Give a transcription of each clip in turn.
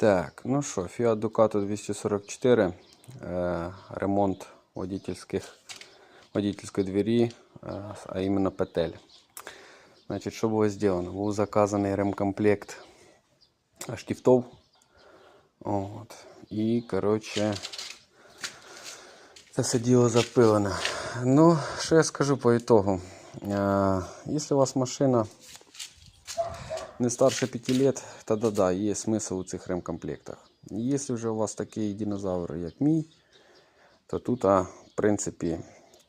Так, ну що, Fiat Ducato 244, е, ремонт водительських, водительської двері, е, а іменно петель. Значить, що було зроблено? Був заказаний ремкомплект штифтов. От. І, коротше, це все діло запилене. Ну, що я скажу по ітогу. Е, Якщо у вас машина не старше 5 лет, тогда да, є смисл у цих ремкомплектах. Якщо вже у вас такий динозавр, як мій, то тут, а, в принципі,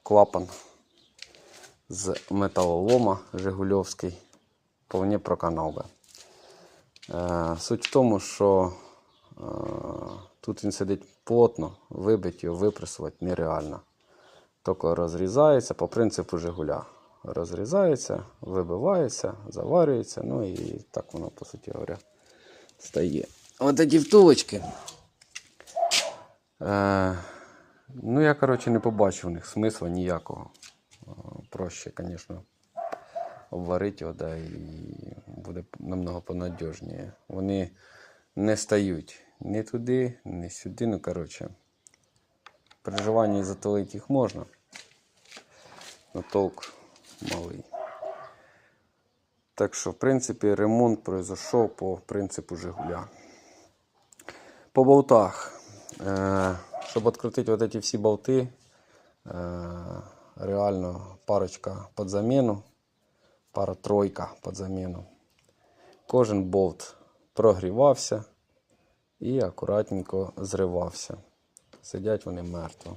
клапан з металолома Жигульовський вполне проканав би. Е, суть в тому, що е, тут він сидить плотно, вибити його випресувати нереально. Тільки розрізається по принципу Жигуля. Розрізається, вибивається, заварюється, ну і так воно, по суті говоря, стає. От ці втулочки. Е, ну, я, коротше, не побачив в них смисла ніякого. Е, Проще, звісно, обварити його, да, і буде намного понадіжніше. Вони не стають ні туди, ні сюди. Ну, коротше, при желанні затолити їх можна. Но толк малий. Так що, в принципі, ремонт произошов по принципу Жигуля. По болтах. Е, щоб відкрутити вот всі болти, е, реально парочка під заміну, пара тройка під заміну. Кожен болт прогрівався і акуратненько зривався. Сидять вони мертво.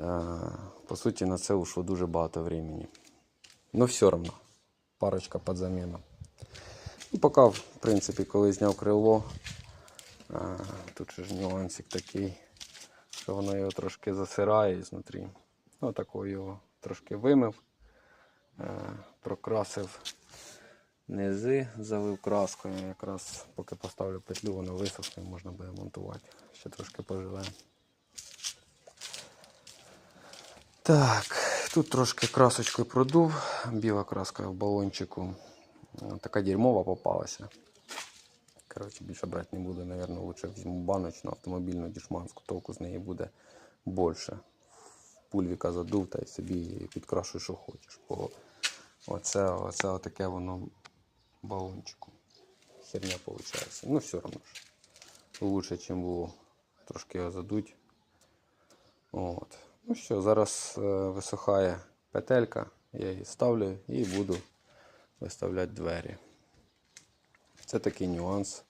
Е, По суті, на це ушло дуже багато времени. Ну, все одно, парочка під заміну. І поки, в принципі, коли зняв крило, е, тут ж нюансик такий, що воно його трошки засирає знутрі. Ну, такого його трошки вимив, е, прокрасив низи, залив краскою. Якраз поки поставлю петлю, воно висохне, можна буде монтувати. Ще трошки поживе. Так, тут трошки красочкою продув. Біла краска в балончику. Така дерьмова попалася. Коротше, більше брати не буду, Наверно, лучше візьму баночну автомобільну дішманську, толку з неї буде більше. Пульвіка задув та й собі підкрашуй, що хочеш. Бо оце, оце таке воно балончику. Херня виходить. Ну, все одно ж. Лучше, ніж було. Трошки його задуть. От. Ну що, зараз висухає петелька, я її ставлю і буду виставляти двері. Це такий нюанс